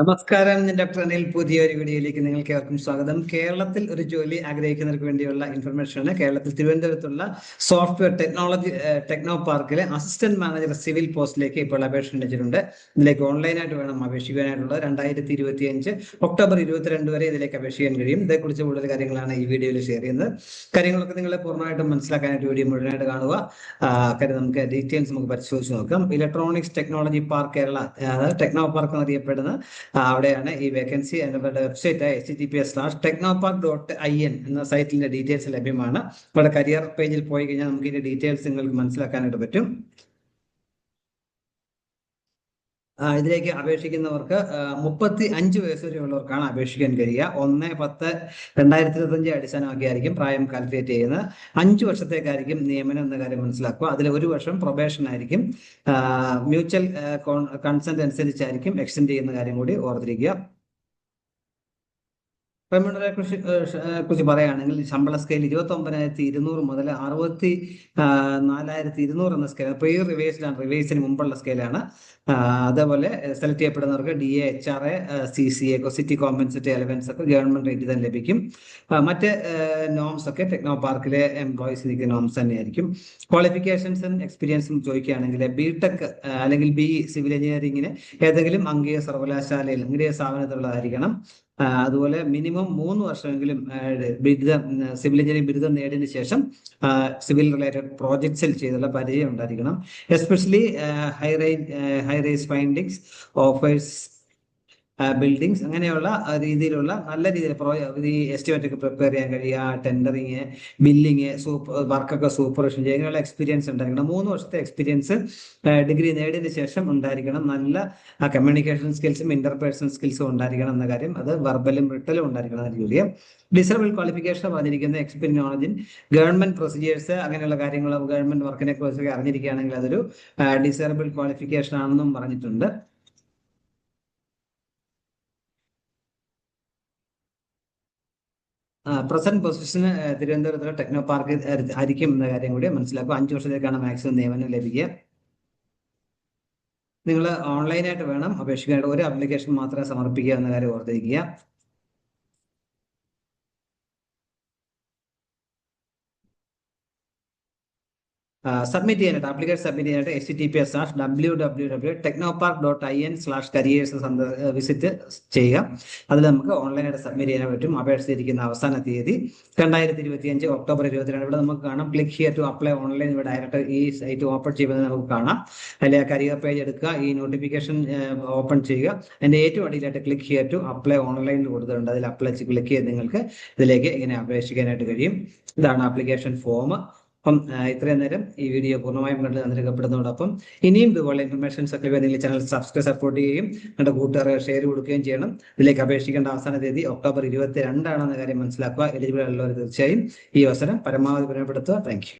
നമസ്കാരം ഡോക്ടർ അനിൽ പുതിയൊരു വീഡിയോയിലേക്ക് നിങ്ങൾക്ക് ഏവർക്കും സ്വാഗതം. കേരളത്തിൽ ഒരു ജോലി ആഗ്രഹിക്കുന്നവർക്ക് വേണ്ടിയുള്ള ഇൻഫർമേഷൻ ആണ് കേരളത്തിൽ തിരുവനന്തപുരത്തുള്ള സോഫ്റ്റ്വെയർ ടെക്നോളജി ടെക്നോ പാർക്കിലെ അസിസ്റ്റന്റ് മാനേജർ സിവിൽ പോസ്റ്റിലേക്ക് ഇപ്പോൾ അപേക്ഷ ക്ഷണിച്ചിട്ടുണ്ട്. ഇതിലേക്ക് ഓൺലൈനായിട്ട് വേണം അപേക്ഷിക്കാനായിട്ടുള്ളത് രണ്ടായിരത്തി ഇരുപത്തി അഞ്ച് ഒക്ടോബർ ഇരുപത്തിരണ്ട് വരെ ഇതിലേക്ക് അപേക്ഷിക്കാൻ കഴിയും. ഇതേക്കുറിച്ച് കൂടുതൽ കാര്യങ്ങളാണ് ഈ വീഡിയോയിൽ ഷെയർ ചെയ്യുന്നത്. കാര്യങ്ങളൊക്കെ നിങ്ങൾ പൂർണമായിട്ടും മനസ്സിലാക്കാനായിട്ട് വീഡിയോ മുഴുവനായിട്ട് കാണുക. കാര്യം നമുക്ക് ഡീറ്റെയിൽസ് നമുക്ക് പരിശോധിച്ച് നോക്കാം. Electronics technology park Kerala techno park എന്നറിയപ്പെടുന്ന അവിടെയാണ് ഈ വേക്കൻസി അവരുടെ website H T P S slash Technopark dot I N എന്ന സൈറ്റിന്റെ ഡീറ്റെയിൽസ് ലഭ്യമാണ്. നമ്മുടെ കരിയർ പേജിൽ പോയി കഴിഞ്ഞാൽ നമുക്ക് ഇതിന്റെ ഡീറ്റെയിൽസ് നിങ്ങൾക്ക് മനസ്സിലാക്കാനായിട്ട് പറ്റും. ഇതിലേക്ക് അപേക്ഷിക്കുന്നവർക്ക് മുപ്പത്തി അഞ്ച് വയസ്സ് വരെയുള്ളവർക്കാണ് അപേക്ഷിക്കാൻ കഴിയുക. ഒന്ന് പത്ത് രണ്ടായിരത്തി ഇരുപത്തഞ്ച് അടിസ്ഥാനമാക്കിയായിരിക്കും പ്രായം കാൽക്കുലേറ്റ് ചെയ്യുന്നത്. അഞ്ച് വർഷത്തേക്കായിരിക്കും നിയമനം എന്ന കാര്യം മനസ്സിലാക്കുക. അതിൽ ഒരു വർഷം പ്രൊബേഷൻ ആയിരിക്കും. മ്യൂച്വൽ കൺസെന്റ് അനുസരിച്ചായിരിക്കും എക്സ്റ്റെൻഡ് ചെയ്യുന്ന കാര്യം കൂടി ഓർത്തിരിക്കുക. പെൺപിള്ളേരെ കുറിച്ച് കുറിച്ച് പറയുകയാണെങ്കിൽ ശമ്പള സ്കെയിൽ ഇരുപത്തി ഒമ്പതിനായിരത്തി ഇരുന്നൂറ് മുതൽ അറുപത്തി നാലായിരത്തി ഇരുന്നൂറ് എന്ന സ്കെയിൽ പ്രീ ആണ് റിവേഴ്സിന് മുമ്പുള്ള സ്കെയിലാണ് അതേപോലെ select ചെയ്യപ്പെടുന്നവർക്ക് D A H R A C C A city compensatory allowance ഒക്കെ ഗവൺമെന്റ് റേറ്റ് തന്നെ ലഭിക്കും. മറ്റ് നോംസ് ഒക്കെ ടെക്നോ പാർക്കിലെ എംപ്ലോയീസ് നിൽക്കുന്ന നോംസ് തന്നെയായിരിക്കും ക്വാളിഫിക്കേഷൻസും എക്സ്പീരിയൻസും ചോദിക്കുകയാണെങ്കിൽ ബി ടെക് അല്ലെങ്കിൽ ബി സിവിൽ എഞ്ചിനീയറിംഗിന് ഏതെങ്കിലും അംഗീയ സർവകലാശാലയിൽ അംഗീയ സ്ഥാപനത്തിലുള്ളതായിരിക്കണം. അതുപോലെ മിനിമം മൂന്ന് വർഷമെങ്കിലും ബിരുദം സിവിൽ എഞ്ചിനീയറിംഗ് ബിരുദം നേടിയതിനു ശേഷം സിവിൽ റിലേറ്റഡ് പ്രോജക്ട്സിൽ ചെയ്തുള്ള പരിചയം ഉണ്ടായിരിക്കണം. Especially high range high rise findings offers buildings അങ്ങനെയുള്ള രീതിയിലുള്ള നല്ല രീതിയിൽ ഈ എസ്റ്റിമേറ്റ് ഒക്കെ പ്രിപ്പയർ ചെയ്യാൻ കഴിയുക ടെൻഡറിങ് ബില്ലിങ് സൂപ്പർ വർക്കൊക്കെ സൂപ്പർവിഷൻ ചെയ്യുക ഇങ്ങനെയുള്ള എക്സ്പീരിയൻസ് ഉണ്ടായിരിക്കണം. മൂന്ന് വർഷത്തെ എക്സ്പീരിയൻസ് ഡിഗ്രി നേടിയതിനു ശേഷം ഉണ്ടായിരിക്കണം. നല്ല കമ്മ്യൂണിക്കേഷൻ സ്കിൽസും ഇന്റർപേഴ്സണൽ സ്കിൽസും ഉണ്ടായിരിക്കണം എന്ന കാര്യം. അത് വർബലും റിട്ടലും ഉണ്ടായിരിക്കണം എന്ന രീതിയിൽ. ഡിസേബിൾ ക്വാളിഫിക്കേഷൻ പറഞ്ഞിരിക്കുന്ന എക്സ്പീരിയൻ നോളജിൻ ഗവൺമെന്റ് പ്രൊസീജിയേഴ്സ് അങ്ങനെയുള്ള കാര്യങ്ങൾ ഗവൺമെന്റ് വർക്കിനെ കുറിച്ചൊക്കെ അറിഞ്ഞിരിക്കുകയാണെങ്കിൽ അതൊരു ഡിസേബിൾ ക്വാളിഫിക്കേഷൻ ആണെന്നും പറഞ്ഞിട്ടുണ്ട്. പ്രസന്റ് പൊസിഷന് തിരുവനന്തപുരത്തുള്ള ടെക്നോ പാർക്ക് ആയിരിക്കും എന്ന കാര്യം കൂടി മനസ്സിലാക്കുക അഞ്ച് വർഷത്തേക്കാണ് മാക്സിമം നിയമനം ലഭിക്കുക. നിങ്ങൾ ഓൺലൈനായിട്ട് വേണം അപേക്ഷിക്കാനായിട്ട് ഒരു ആപ്ലിക്കേഷൻ മാത്രമേ സമർപ്പിക്കുക എന്ന കാര്യം ഓർത്തിരിക്കുക. സബ്മിറ്റ് ചെയ്യാനായിട്ട് ആപ്ലിക്കേഷൻ സബ്മിറ്റ് ചെയ്യാനായിട്ട് H T P S slash W W W Technopark dot I N slash careers visit ചെയ്യുക അതിൽ നമുക്ക് ഓൺലൈനായിട്ട് സബ്മിറ്റ് ചെയ്യാൻ പറ്റും. അപേക്ഷിച്ചിരിക്കുന്ന അവസാന തീയതി രണ്ടായിരത്തി ഇരുപത്തി അഞ്ച് ഒക്ടോബർ ഇരുപത്തിരണ്ട്. ഇവിടെ നമുക്ക് കാണാം. Click here to apply online ഇവിടെ ഡയറക്റ്റ് ഈ സൈറ്റ് ഓപ്പൺ ചെയ്യുന്നത് നമുക്ക് കാണാം. അല്ലെങ്കിൽ ആ കരിയർ പേജ് എടുക്കുക. ഈ നോട്ടിഫിക്കേഷൻ ഓപ്പൺ ചെയ്യുക. അതിന്റെ ഏറ്റവും അടിയിലായിട്ട് ക്ലിക്ക് ഹിയർ ടു അപ്ലൈ ഓൺലൈനിൽ കൊടുത്തിട്ടുണ്ട്. അതിൽ അപ്ലൈ ക്ലിക്ക് ചെയ്ത് നിങ്ങൾക്ക് ഇതിലേക്ക് ഇങ്ങനെ അപേക്ഷിക്കാനായിട്ട് കഴിയും. ഇതാണ് ആപ്ലിക്കേഷൻ ഫോം അപ്പം ഇത്രയും നേരം ഈ വീഡിയോ പൂർണമായും കണ്ട് തന്നിരിക്കപ്പെടുന്നതോടൊപ്പം ഇനിയും ഇതുപോലെ ഇൻഫർമേഷൻസ് ഒക്കെ വേണമെങ്കിൽ ചാനൽ സബ്സ്ക്രൈബ് സപ്പോർട്ട് ചെയ്യുകയും നിങ്ങളുടെ കൂട്ടുകാരെ ഷെയർ കൊടുക്കുകയും ചെയ്യണം. ഇതിലേക്ക് അപേക്ഷിക്കേണ്ട അവസാന തീയതി ഒക്ടോബർ ഇരുപത്തി രണ്ടാണെന്ന കാര്യം മനസ്സിലാക്കുക. എലിജിബിൾ ഉള്ളവർ തീർച്ചയായും ഈ അവസരം പരമാവധി പ്രയോജനപ്പെടുത്തുക താങ്ക്